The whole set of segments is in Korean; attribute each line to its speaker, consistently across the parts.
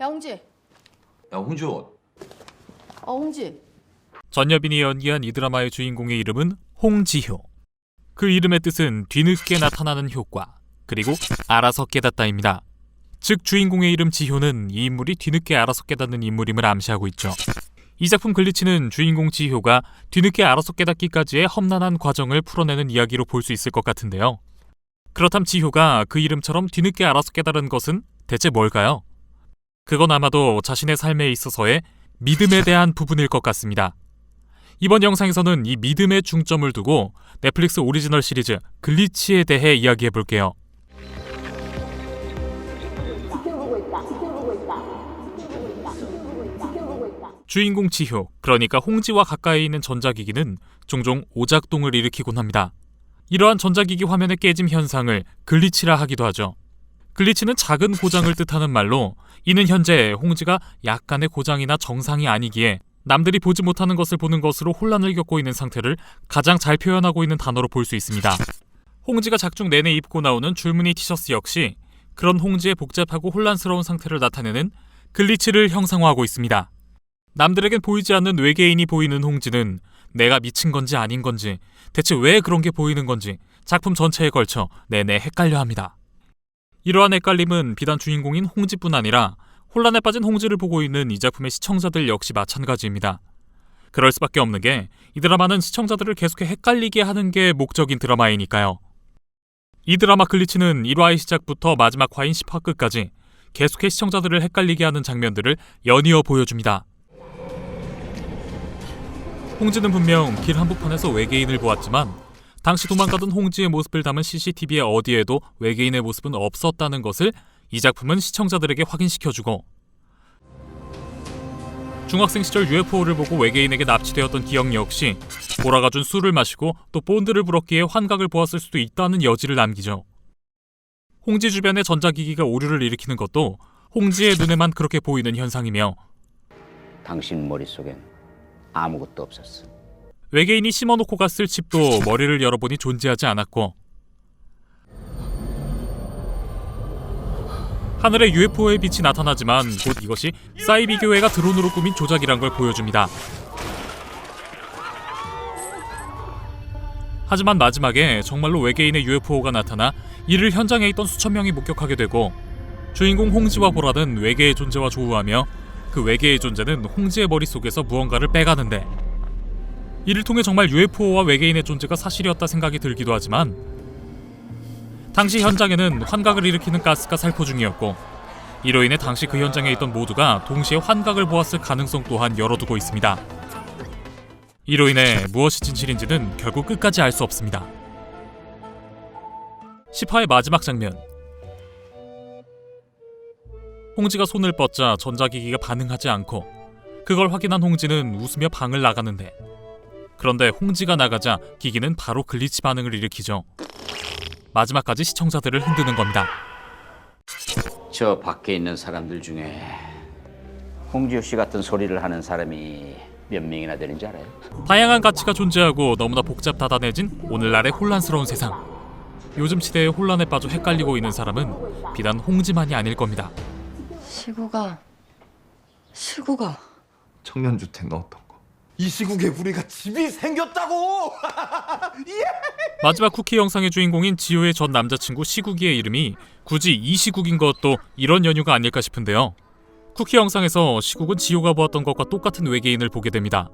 Speaker 1: 야 홍지.
Speaker 2: 야 홍주
Speaker 1: 어 홍지.
Speaker 3: 전여빈이 연기한 이 드라마의 주인공의 이름은 홍지효. 그 이름의 뜻은 뒤늦게 나타나는 효과, 그리고 알아서 깨닫다입니다. 즉 주인공의 이름 지효는 이 인물이 뒤늦게 알아서 깨닫는 인물임을 암시하고 있죠. 이 작품 글리치는 주인공 지효가 뒤늦게 알아서 깨닫기까지의 험난한 과정을 풀어내는 이야기로 볼 수 있을 것 같은데요. 그렇다면 지효가 그 이름처럼 뒤늦게 알아서 깨달은 것은 대체 뭘까요? 그건 아마도 자신의 삶에 있어서의 믿음에 대한 부분일 것 같습니다. 이번 영상에서는 이 믿음에 중점을 두고 넷플릭스 오리지널 시리즈 글리치에 대해 이야기해 볼게요. 주인공 지효, 그러니까 홍지와 가까이 있는 전자기기는 종종 오작동을 일으키곤 합니다. 이러한 전자기기 화면의 깨짐 현상을 글리치라 하기도 하죠. 글리치는 작은 고장을 뜻하는 말로 이는 현재 홍지가 약간의 고장이나 정상이 아니기에 남들이 보지 못하는 것을 보는 것으로 혼란을 겪고 있는 상태를 가장 잘 표현하고 있는 단어로 볼 수 있습니다. 홍지가 작중 내내 입고 나오는 줄무늬 티셔츠 역시 그런 홍지의 복잡하고 혼란스러운 상태를 나타내는 글리치를 형상화하고 있습니다. 남들에겐 보이지 않는 외계인이 보이는 홍지는 내가 미친 건지 아닌 건지 대체 왜 그런 게 보이는 건지 작품 전체에 걸쳐 내내 헷갈려 합니다. 이러한 헷갈림은 비단 주인공인 홍지뿐 아니라 혼란에 빠진 홍지를 보고 있는 이 작품의 시청자들 역시 마찬가지입니다. 그럴 수밖에 없는 게 이 드라마는 시청자들을 계속해 헷갈리게 하는 게 목적인 드라마이니까요. 이 드라마 글리치는 1화의 시작부터 마지막 화인 10화 끝까지 계속해 시청자들을 헷갈리게 하는 장면들을 연이어 보여줍니다. 홍지는 분명 길 한복판에서 외계인을 보았지만 당시 도망가던 홍지의 모습을 담은 CCTV의 어디에도 외계인의 모습은 없었다는 것을 이 작품은 시청자들에게 확인시켜주고 중학생 시절 UFO를 보고 외계인에게 납치되었던 기억 역시 보라가 준 술을 마시고 또 본드를 불었기에 환각을 보았을 수도 있다는 여지를 남기죠. 홍지 주변의 전자기기가 오류를 일으키는 것도 홍지의 눈에만 그렇게 보이는 현상이며
Speaker 4: 당신 머릿속엔 아무것도 없었어.
Speaker 3: 외계인이 심어놓고 갔을 칩도 머리를 열어보니 존재하지 않았고 하늘에 UFO의 빛이 나타나지만 곧 이것이 사이비 교회가 드론으로 꾸민 조작이란 걸 보여줍니다. 하지만 마지막에 정말로 외계인의 UFO가 나타나 이를 현장에 있던 수천 명이 목격하게 되고 주인공 홍지와 보라는 외계의 존재와 조우하며 그 외계의 존재는 홍지의 머릿속에서 무언가를 빼가는데 이를 통해 정말 UFO와 외계인의 존재가 사실이었다 생각이 들기도 하지만 당시 현장에는 환각을 일으키는 가스가 살포 중이었고 이로 인해 당시 그 현장에 있던 모두가 동시에 환각을 보았을 가능성 또한 열어두고 있습니다. 이로 인해 무엇이 진실인지는 결국 끝까지 알 수 없습니다. 10화의 마지막 장면 홍지가 손을 뻗자 전자기기가 반응하지 않고 그걸 확인한 홍지는 웃으며 방을 나가는데 그런데 홍지가 나가자 기기는 바로 글리치 반응을 일으키죠. 마지막까지 시청자들을 흔드는 겁니다.
Speaker 4: 저 밖에 있는 사람들 중에 홍지호 씨 같은 소리를 하는 사람이 몇 명이나 되는지 알아요?
Speaker 3: 다양한 가치가 존재하고 너무나 복잡 다단해진 오늘날의 혼란스러운 세상. 요즘 시대의 혼란에 빠져 헷갈리고 있는 사람은 비단 홍지만이 아닐 겁니다.
Speaker 1: 시구가. 시구가.
Speaker 2: 청년주택 넣었던 거. 이 시국에 우리가 집이 생겼다고.
Speaker 3: 마지막 쿠키 영상의 주인공인 지효의 전 남자친구 시국이의 이름이 굳이 이 시국인 것도 이런 연유가 아닐까 싶은데요. 쿠키 영상에서 시국은 지효가 보았던 것과 똑같은 외계인을 보게 됩니다.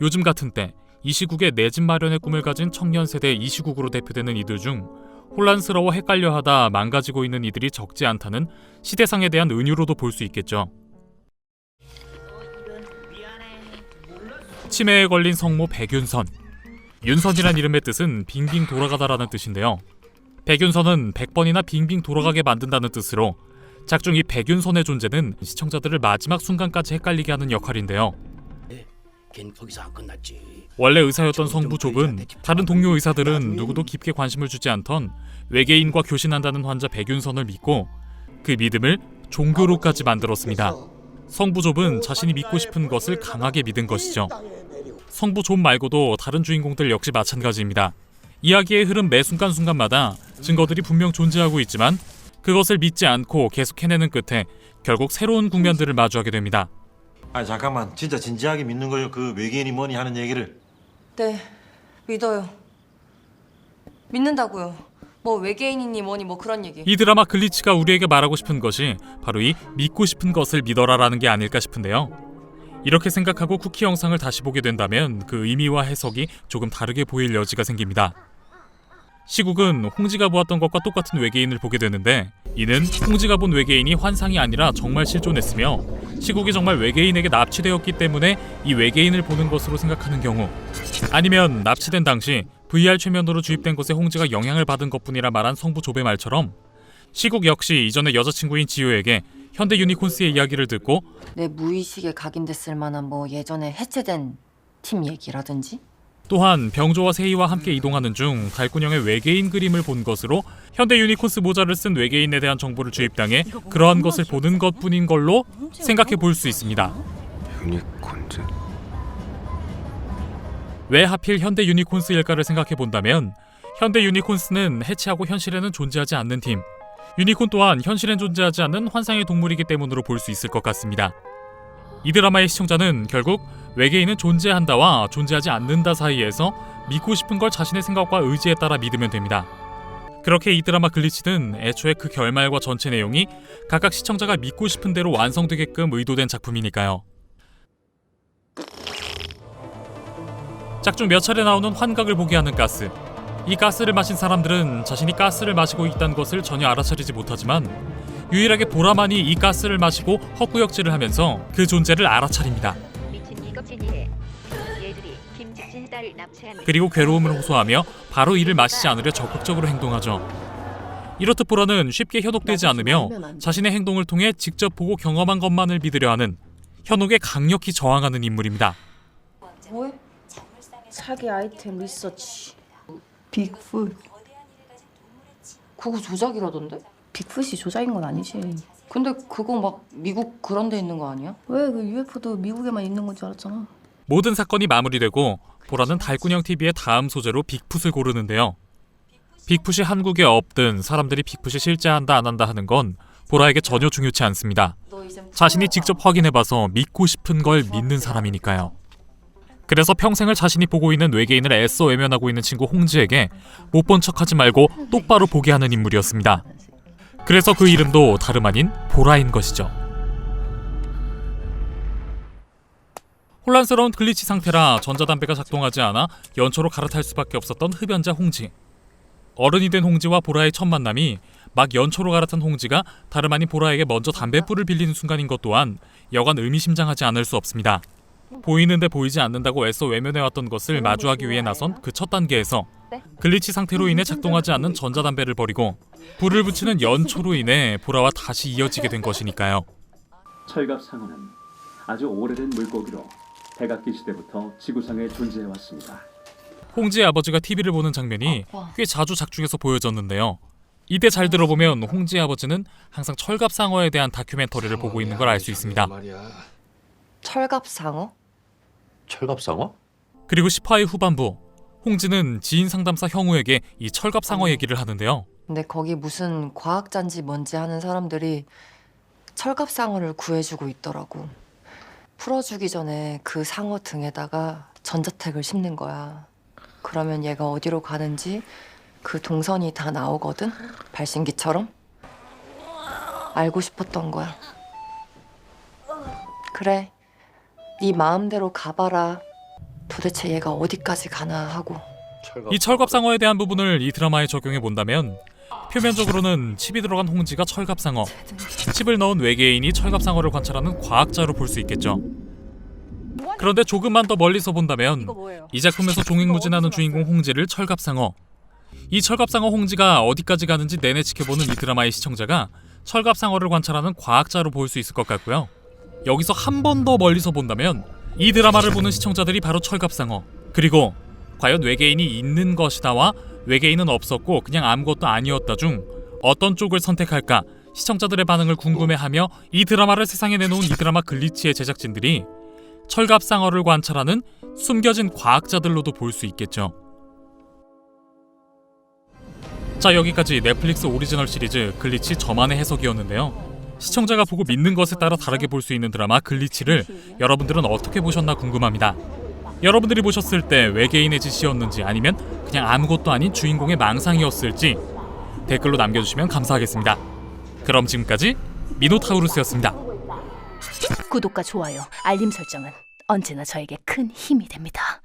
Speaker 3: 요즘 같은 때 이 시국의 내 집 마련의 꿈을 가진 청년 세대 이 시국으로 대표되는 이들 중 혼란스러워 헷갈려하다 망가지고 있는 이들이 적지 않다는 시대상에 대한 은유로도 볼 수 있겠죠. 치매에 걸린 성모 백윤선. 윤선이란 이름의 뜻은 빙빙 돌아가다라는 뜻인데요. 백윤선은 100번이나 빙빙 돌아가게 만든다는 뜻으로 작중 이 백윤선의 존재는 시청자들을 마지막 순간까지 헷갈리게 하는 역할인데요.
Speaker 5: 걘 거기서 안 끝났지.
Speaker 3: 원래 의사였던 성부 좁은 다른 동료 의사들은 누구도 깊게 관심을 주지 않던 외계인과 교신한다는 환자 백윤선을 믿고 그 믿음을 종교로까지 만들었습니다. 성부 좁은 자신이 믿고 싶은 것을 강하게 믿은 것이죠. 성부 좁 말고도 다른 주인공들 역시 마찬가지입니다. 이야기의 흐름 매 순간순간마다 증거들이 분명 존재하고 있지만 그것을 믿지 않고 계속 해내는 끝에 결국 새로운 국면들을 마주하게 됩니다.
Speaker 6: 아니 잠깐만 진짜 진지하게 믿는 거요 그 외계인이 뭐니 하는 얘기를
Speaker 1: 네, 믿어요. 믿는다고요. 뭐 외계인이니 뭐니 뭐 그런 얘기.
Speaker 3: 이 드라마 글리치가 우리에게 말하고 싶은 것이 바로 이 믿고 싶은 것을 믿어라라는 게 아닐까 싶은데요. 이렇게 생각하고 쿠키 영상을 다시 보게 된다면 그 의미와 해석이 조금 다르게 보일 여지가 생깁니다. 시국은 홍지가 보았던 것과 똑같은 외계인을 보게 되는데 이는 홍지가 본 외계인이 환상이 아니라 정말 실존했으며 시국이 정말 외계인에게 납치되었기 때문에 이 외계인을 보는 것으로 생각하는 경우 아니면 납치된 당시 VR 최면으로 주입된 것에 홍지가 영향을 받은 것뿐이라 말한 성부 조배 말처럼 시국 역시 이전의 여자친구인 지효에게 현대 유니콘스의 이야기를 듣고
Speaker 1: 내 무의식에 각인됐을 만한 뭐 예전에 해체된 팀 얘기라든지.
Speaker 3: 또한 병조와 세이와 함께 이동하는 중 달군형의 외계인 그림을 본 것으로 현대 유니콘스 모자를 쓴 외계인에 대한 정보를 주입당해 그러한 것을 보는 것뿐인 걸로 생각해 볼 수 있습니다.
Speaker 2: 유니콘즈
Speaker 3: 왜 하필 현대 유니콘스일까를 생각해 본다면 현대 유니콘스는 해체하고 현실에는 존재하지 않는 팀. 유니콘 또한 현실엔 존재하지 않는 환상의 동물이기 때문으로 볼 수 있을 것 같습니다. 이 드라마의 시청자는 결국 외계인은 존재한다와 존재하지 않는다 사이에서 믿고 싶은 걸 자신의 생각과 의지에 따라 믿으면 됩니다. 그렇게 이 드라마 글리치는 애초에 그 결말과 전체 내용이 각각 시청자가 믿고 싶은 대로 완성되게끔 의도된 작품이니까요. 짝중 몇 차례 나오는 환각을 보게 하는 가스. 이 가스를 마신 사람들은 자신이 가스를 마시고 있다는 것을 전혀 알아차리지 못하지만 유일하게 보라만이 이 가스를 마시고 헛구역질을 하면서 그 존재를 알아차립니다. 그리고 괴로움을 호소하며 바로 이를 마시지 않으려 적극적으로 행동하죠. 이렇듯 보라는 쉽게 현혹되지 않으며 자신의 행동을 통해 직접 보고 경험한 것만을 믿으려 하는 현혹에 강력히 저항하는 인물입니다.
Speaker 1: 뭐해?
Speaker 7: 사기 아이템 리서치
Speaker 1: 빅풋. 그거 조작이라던데?
Speaker 7: 빅풋이 조작인 건 아니지
Speaker 1: 근데 그거 막 미국 그런 데 있는 거 아니야?
Speaker 7: 왜 그 UFO도 미국에만 있는 건 줄 알았잖아
Speaker 3: 모든 사건이 마무리되고 보라는 달군형 TV의 다음 소재로 빅풋을 고르는데요. 빅풋이 한국에 없든 사람들이 빅풋이 실제한다 안 한다 하는 건 보라에게 전혀 중요치 않습니다. 자신이 직접 확인해봐서 믿고 싶은 걸 믿는 사람이니까요. 그래서 평생을 자신이 보고 있는 외계인을 애써 외면하고 있는 친구 홍지에게 못 본 척하지 말고 똑바로 보게 하는 인물이었습니다. 그래서 그 이름도 다름 아닌 보라인 것이죠. 혼란스러운 글리치 상태라 전자담배가 작동하지 않아 연초로 갈아탈 수밖에 없었던 흡연자 홍지. 어른이 된 홍지와 보라의 첫 만남이 막 연초로 갈아탄 홍지가 다름 아닌 보라에게 먼저 담뱃불을 빌리는 순간인 것 또한 여간 의미심장하지 않을 수 없습니다. 보이는데 보이지 않는다고 애써 외면해왔던 것을 마주하기 위해 나선 그 첫 단계에서 글리치 상태로 인해 작동하지 않는 전자담배를 버리고 불을 붙이는 연초로 인해 보라와 다시 이어지게 된 것이니까요.
Speaker 8: 철갑상어는 아주 오래된 물고기로 백악기 시대부터 지구상에 존재해 왔습니다.
Speaker 3: 홍지의 아버지가 TV를 보는 장면이
Speaker 1: 아빠.
Speaker 3: 꽤 자주 작중에서 보여졌는데요. 이때 잘 들어보면 홍지의 아버지는 항상 철갑상어에 대한 다큐멘터리를 보고 있는 걸 알 수 있습니다.
Speaker 1: 철갑상어?
Speaker 4: 철갑상어?
Speaker 3: 그리고 10화의 후반부 홍지는 지인 상담사 형우에게 이 철갑상어 얘기를 하는데요.
Speaker 1: 근데 거기 무슨 과학자인지 뭔지 하는 사람들이 철갑상어를 구해주고 있더라고. 풀어주기 전에 그 상어 등에다가 전자택을 심는 거야. 그러면 얘가 어디로 가는지 그 동선이 다 나오거든? 발신기처럼? 알고 싶었던 거야. 그래. 네 마음대로 가봐라. 도대체 얘가 어디까지 가나 하고.
Speaker 3: 이 철갑상어에 대한 부분을 이 드라마에 적용해 본다면 표면적으로는 칩이 들어간 홍지가 철갑상어, 칩을 넣은 외계인이 철갑상어를 관찰하는 과학자로 볼 수 있겠죠. 그런데 조금만 더 멀리서 본다면 이 작품에서 종횡무진하는 주인공 홍지를 철갑상어, 이 철갑상어 홍지가 어디까지 가는지 내내 지켜보는 이 드라마의 시청자가 철갑상어를 관찰하는 과학자로 볼수 있을 것 같고요. 여기서 한 번 더 멀리서 본다면 이 드라마를 보는 시청자들이 바로 철갑상어 그리고 과연 외계인이 있는 것이다와 외계인은 없었고 그냥 아무것도 아니었다 중 어떤 쪽을 선택할까 시청자들의 반응을 궁금해하며 이 드라마를 세상에 내놓은 이 드라마 글리치의 제작진들이 철갑상어를 관찰하는 숨겨진 과학자들로도 볼 수 있겠죠. 자 여기까지 넷플릭스 오리지널 시리즈 글리치 저만의 해석이었는데요. 시청자가 보고 믿는 것에 따라 다르게 볼 수 있는 드라마 글리치를 여러분들은 어떻게 보셨나 궁금합니다. 여러분들이 보셨을 때 외계인의 짓이었는지 아니면 그냥 아무것도 아닌 주인공의 망상이었을지 댓글로 남겨주시면 감사하겠습니다. 그럼 지금까지 미노타우루스였습니다.
Speaker 9: 구독과 좋아요, 알림 설정은 언제나 저에게 큰 힘이 됩니다.